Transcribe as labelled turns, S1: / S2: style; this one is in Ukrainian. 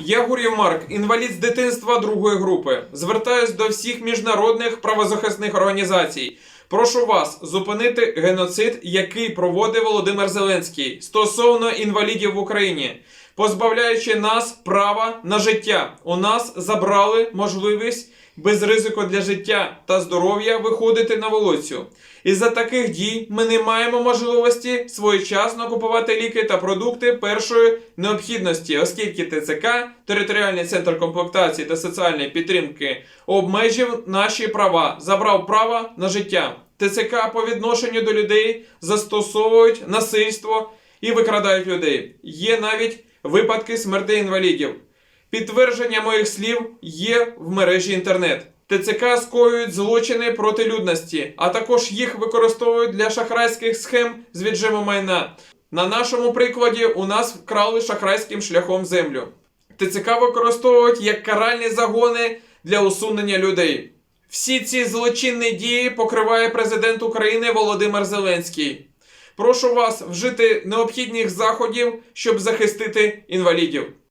S1: Я Гурів Марк, інвалід з дитинства другої групи. Звертаюсь до всіх міжнародних правозахисних організацій. Прошу вас зупинити геноцид, який проводив Володимир Зеленський стосовно інвалідів в Україні, позбавляючи нас права на життя. У нас забрали можливість без ризику для життя та здоров'я виходити на вулицю. Із-за таких дій ми не маємо можливості своєчасно купувати ліки та продукти першої необхідності, оскільки ТЦК, територіальний центр комплектації та соціальної підтримки, обмежив наші права, забрав право на життя. ТЦК по відношенню до людей застосовують насильство і викрадають людей. Є навіть випадки смертей інвалідів. Підтвердження моїх слів є в мережі інтернет. ТЦК скоюють злочини проти людності, а також їх використовують для шахрайських схем з віджиму майна. На нашому прикладі у нас вкрали шахрайським шляхом землю. ТЦК використовують як каральні загони для усунення людей. Всі ці злочинні дії покриває президент України Володимир Зеленський. Прошу вас вжити необхідних заходів, щоб захистити інвалідів.